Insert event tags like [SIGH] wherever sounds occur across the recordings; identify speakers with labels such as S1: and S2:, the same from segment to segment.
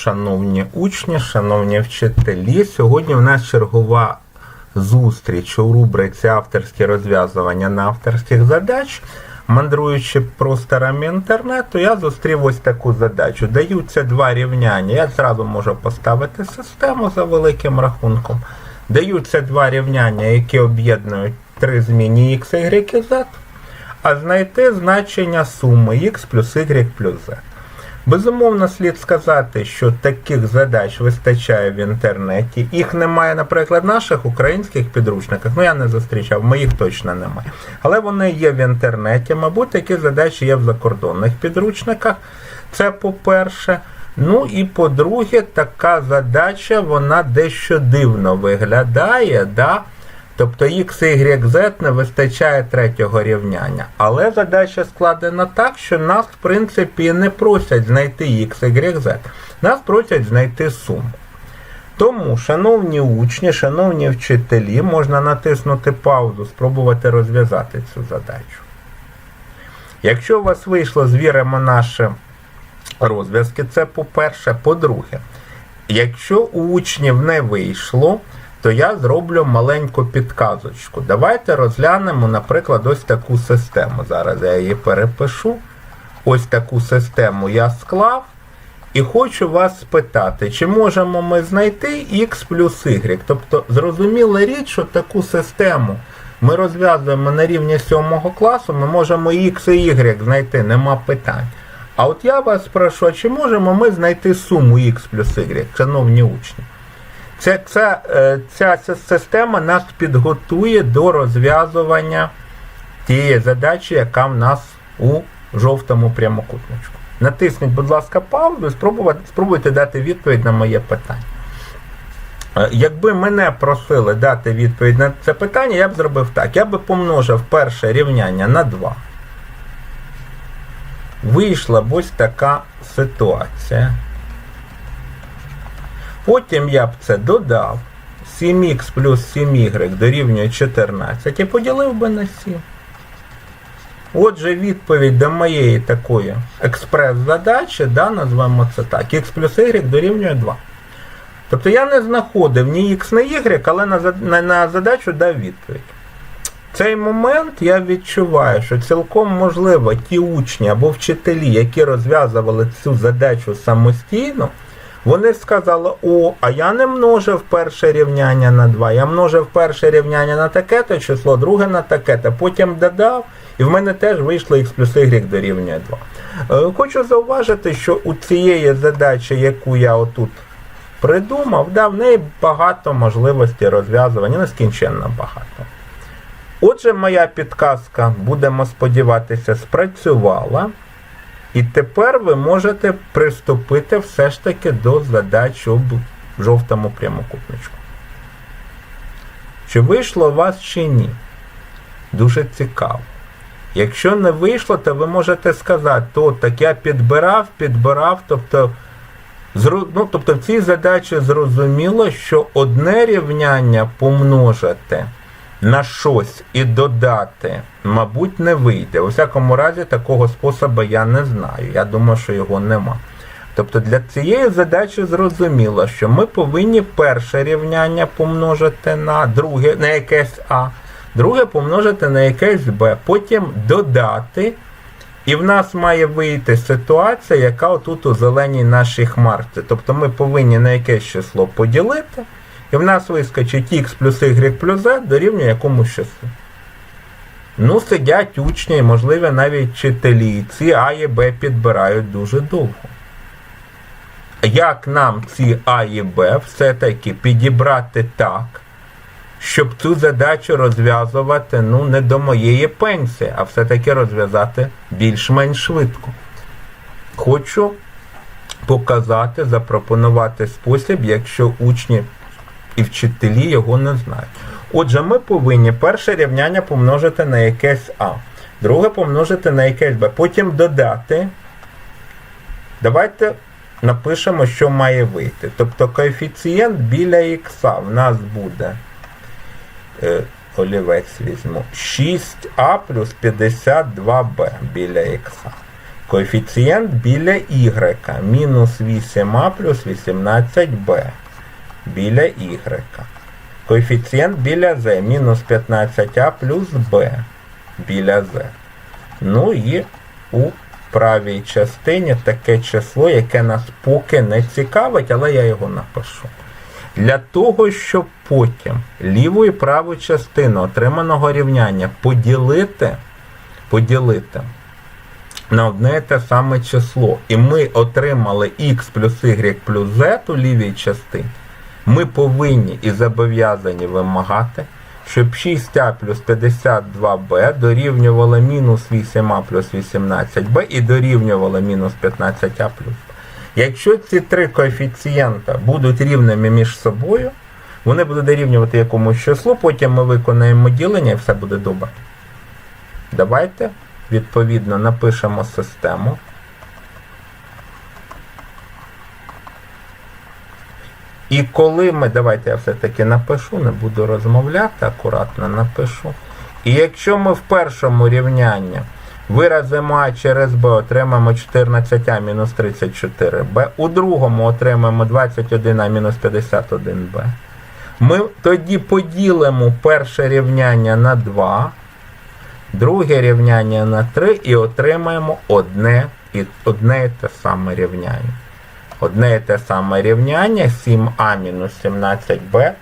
S1: шановні учні, шановні вчителі. Сьогодні в нас чергова зустріч у рубриці авторські розв'язування на авторських задач. Мандруючи просторами інтернету, я зустрів ось таку задачу. Даються два рівняння. Я зразу можу поставити систему за великим рахунком. Даються два рівняння, які об'єднують три зміни x, y і z, а знайти значення суми x плюс y плюс z. Безумовно, слід сказати, що таких задач вистачає в інтернеті. Їх немає, наприклад, в наших українських підручниках. Ну я не зустрічав, моїх точно немає. Але вони є в інтернеті. Мабуть, такі задачі є в закордонних підручниках. Це по-перше. Ну і по-друге, така задача вона дещо дивно виглядає. Да? Тобто X, Y, Z не вистачає третього рівняння. Але задача складена так, що нас, в принципі, не просять знайти X, Y, Z. Нас просять знайти суму. Тому, шановні учні, шановні вчителі, можна натиснути паузу, спробувати розв'язати цю задачу. Якщо у вас вийшло, звіримо наші розв'язки, це по-перше. По-друге, якщо у учнів не вийшло, то я зроблю маленьку підказочку. Давайте розглянемо, наприклад, ось таку систему. Зараз я її перепишу. Ось таку систему я склав. І хочу вас спитати, чи можемо ми знайти x плюс y? Тобто, зрозуміла річ, що таку систему ми розв'язуємо на рівні 7 класу, ми можемо x і y знайти, нема питань. А от я вас прошу, чи можемо ми знайти суму x плюс y, шановні учні? Це, це, е, ця, система нас підготує до розв'язування тієї задачі, яка в нас у жовтому прямокутничку. Натисніть, будь ласка, паузу і спробуйте, спробуйте дати відповідь на моє питання. Е, Якби мене просили дати відповідь на це питання, я б зробив так. Я би помножив перше рівняння на 2. Вийшла б ось така ситуація. Потім я б це додав. 7х плюс 7y дорівнює 14 і поділив би на 7. Отже, відповідь до моєї такої експрес-задачі, да, назвемо це так, х плюс y дорівнює 2. Тобто я не знаходив ні x, ні y, але на, на задачу дав відповідь. В цей момент я відчуваю, що цілком можливо ті учні або вчителі, які розв'язували цю задачу самостійно, вони сказали, о, а я не множив перше рівняння на 2, я множив перше рівняння на таке-то число, друге на таке-то, потім додав, і в мене теж вийшло x плюс y дорівнює 2. Е, Хочу зауважити, що у цієї задачі, яку я отут придумав, да, в неї багато можливостей розв'язування, нескінченно багато. Отже, моя підказка, будемо сподіватися, спрацювала. І тепер ви можете приступити все ж таки до задач у б- жовтому прямокутничку. Чи вийшло у вас чи ні? Дуже цікаво. Якщо не вийшло, то ви можете сказати, то так я підбирав, підбирав, тобто, ну, тобто в цій задачі зрозуміло, що одне рівняння помножити на щось і додати, мабуть, не вийде. У всякому разі, такого способу я не знаю. Я думаю, що його нема. Тобто для цієї задачі зрозуміло, що ми повинні перше рівняння помножити на друге, на якесь А, друге помножити на якесь Б, потім додати. І в нас має вийти ситуація, яка отут у зеленій нашій хмарці. Тобто ми повинні на якесь число поділити, і в нас вискочить x плюс y плюс z дорівнює якомусь числу. Ну, сидять учні, можливо, навіть вчителі. Ці А і Б підбирають дуже довго. Як нам ці А і Б все-таки підібрати так, щоб цю задачу розв'язувати ну, не до моєї пенсії, а все-таки розв'язати більш-менш швидко. Хочу показати, запропонувати спосіб, якщо учні і вчителі його не знають. Отже, ми повинні перше рівняння помножити на якесь А, друге помножити на якесь Б, потім додати. Давайте напишемо, що має вийти. Тобто коефіцієнт біля х в нас буде. Е, олівець візьму. 6а плюс 52b біля х. Коефіцієнт біля y. Мінус 8а плюс 18b. Біля y. Коефіцієнт біля z. Мінус 15а плюс b. Біля z. Ну і у правій частині таке число, яке нас поки не цікавить, але я його напишу. Для того, щоб потім ліву і праву частину отриманого рівняння поділити, поділити на одне і те саме число, і ми отримали x плюс y плюс z у лівій частині, ми повинні і зобов'язані вимагати, щоб 6а плюс 52b дорівнювало мінус 8а плюс 18b і дорівнювало мінус 15а плюс. Якщо ці три коефіцієнта будуть рівними між собою, вони будуть дорівнювати якомусь числу, потім ми виконаємо ділення і все буде добре. Давайте відповідно напишемо систему. І коли ми, давайте я все-таки напишу, не буду розмовляти, акуратно напишу. І якщо ми в першому рівнянні виразимо А через Б, отримаємо 14А мінус 34Б, у другому отримаємо 21А мінус 51Б, ми тоді поділимо перше рівняння на 2, друге рівняння на 3 і отримаємо одне одне і те саме рівняння. Одне і те саме рівняння 7а мінус 17b.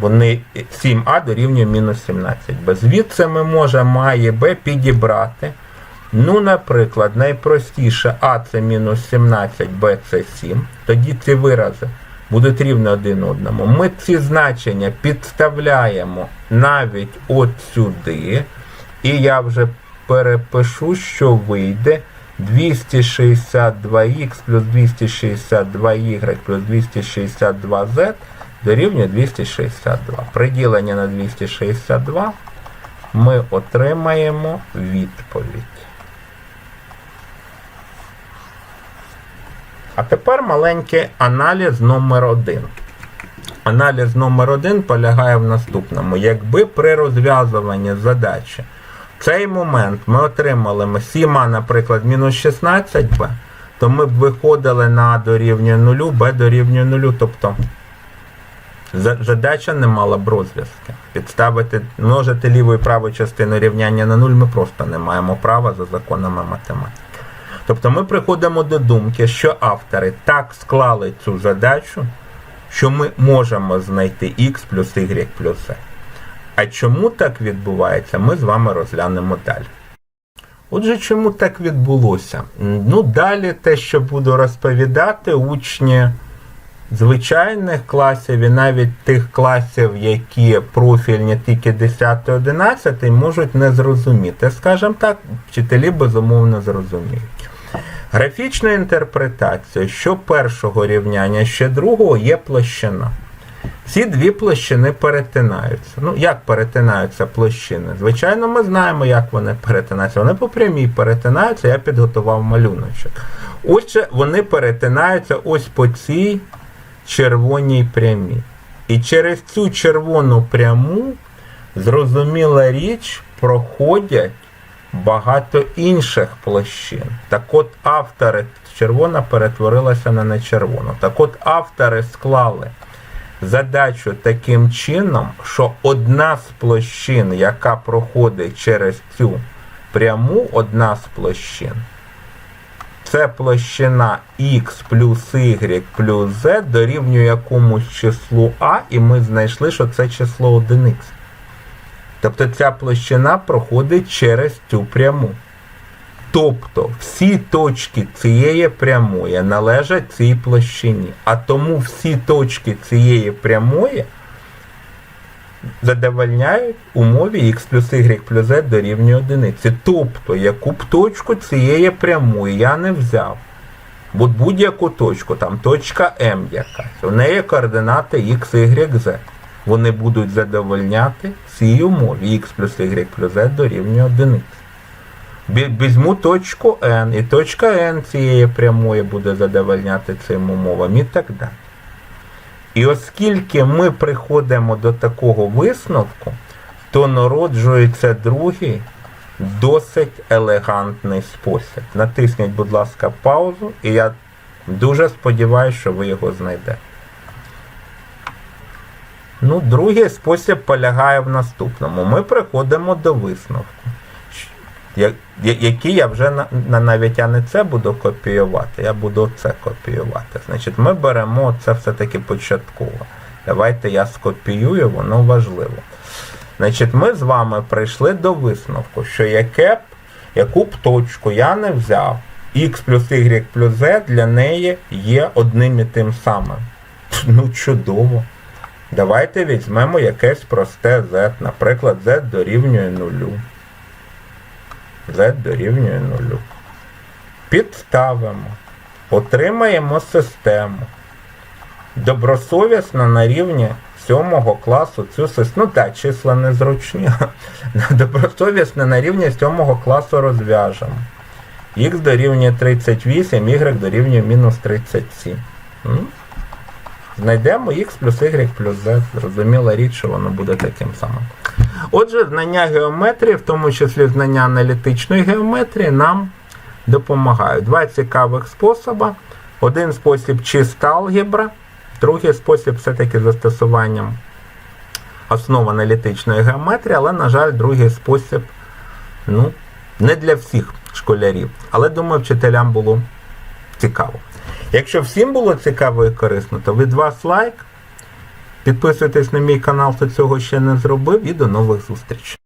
S1: Вони 7а дорівнює мінус 17b. Звідси ми можемо А і Б підібрати. Ну, наприклад, найпростіше А це мінус 17, Б це 7. Тоді ці вирази будуть рівні один одному. Ми ці значення підставляємо навіть от сюди. І я вже перепишу, що вийде 262х плюс 262y плюс 262z дорівнює 262. Приділення на 262 ми отримаємо відповідь. А тепер маленький аналіз номер 1 Аналіз номер 1 полягає в наступному. Якби при розв'язуванні задачі цей момент ми отримали 7, наприклад, мінус 16b, то ми б виходили на А дорівнює 0, b дорівнює 0. Тобто задача не мала б розв'язки. Підставити, множити ліву і праву частину рівняння на 0 ми просто не маємо права за законами математики. Тобто ми приходимо до думки, що автори так склали цю задачу, що ми можемо знайти x плюс y плюс z. А чому так відбувається, ми з вами розглянемо далі. Отже, чому так відбулося? Ну, далі те, що буду розповідати, учні звичайних класів і навіть тих класів, які профільні тільки 10-11, можуть не зрозуміти. Скажімо так, вчителі безумовно зрозуміють. Графічна інтерпретація, що першого рівняння, що другого є площина. Ці дві площини перетинаються. Ну, як перетинаються площини? Звичайно, ми знаємо, як вони перетинаються. Вони по прямій перетинаються, я підготував малюночок. Отже, вони перетинаються ось по цій червоній прямій. І через цю червону пряму, зрозуміла річ, проходять багато інших площин. Так от автори, червона перетворилася на нечервону. Так от автори склали задачу таким чином, що одна з площин, яка проходить через цю пряму, одна з площин, це площина x плюс y плюс z дорівнює якомусь числу А, і ми знайшли, що це число одиниць. Тобто ця площина проходить через цю пряму. Тобто всі точки цієї прямої належать цій площині. А тому всі точки цієї прямої задовольняють умові x плюс y плюс z дорівнює одиниці. Тобто, яку б точку цієї прямої я не взяв. Бо будь-яку точку, там точка М якась, у неї координати x, y, z. Вони будуть задовольняти цій умові x плюс y плюс z дорівнює одиниці. Візьму точку N, і точка N цієї прямої буде задовольняти цим умовам і так далі. І оскільки ми приходимо до такого висновку, то народжується другий досить елегантний спосіб. Натисніть, будь ласка, паузу, і я дуже сподіваюся, що ви його знайдете. Ну, другий спосіб полягає в наступному. Ми приходимо до висновку, я- я- вже на, на- навіть я не це буду копіювати, я буду це копіювати. Значить, ми беремо це все-таки початково. Давайте я скопіюю, воно важливо. Значить, ми з вами прийшли до висновку, що яке б, яку б точку я не взяв, x плюс y плюс z для неї є одним і тим самим. Ну, чудово. Давайте візьмемо якесь просте z. Наприклад, z дорівнює нулю. Z дорівнює нулю. Підставимо. Отримаємо систему. Добросовісно на рівні сьомого класу цю систему. Ну так, числа незручні. [LAUGHS] Добросовісно на рівні сьомого класу розв'яжемо. Х дорівнює 38, y дорівнює мінус 37. Знайдемо x плюс y плюс z. Зрозуміла річ, що воно буде таким самим. Отже, знання геометрії, в тому числі знання аналітичної геометрії, нам допомагають. Два цікавих способи. Один спосіб чиста алгебра, другий спосіб все-таки застосуванням основ аналітичної геометрії, але, на жаль, другий спосіб ну, не для всіх школярів. Але думаю, вчителям було цікаво. Якщо всім було цікаво і корисно, то від вас лайк. Підписуйтесь на мій канал, хто цього ще не зробив, і до нових зустрічей.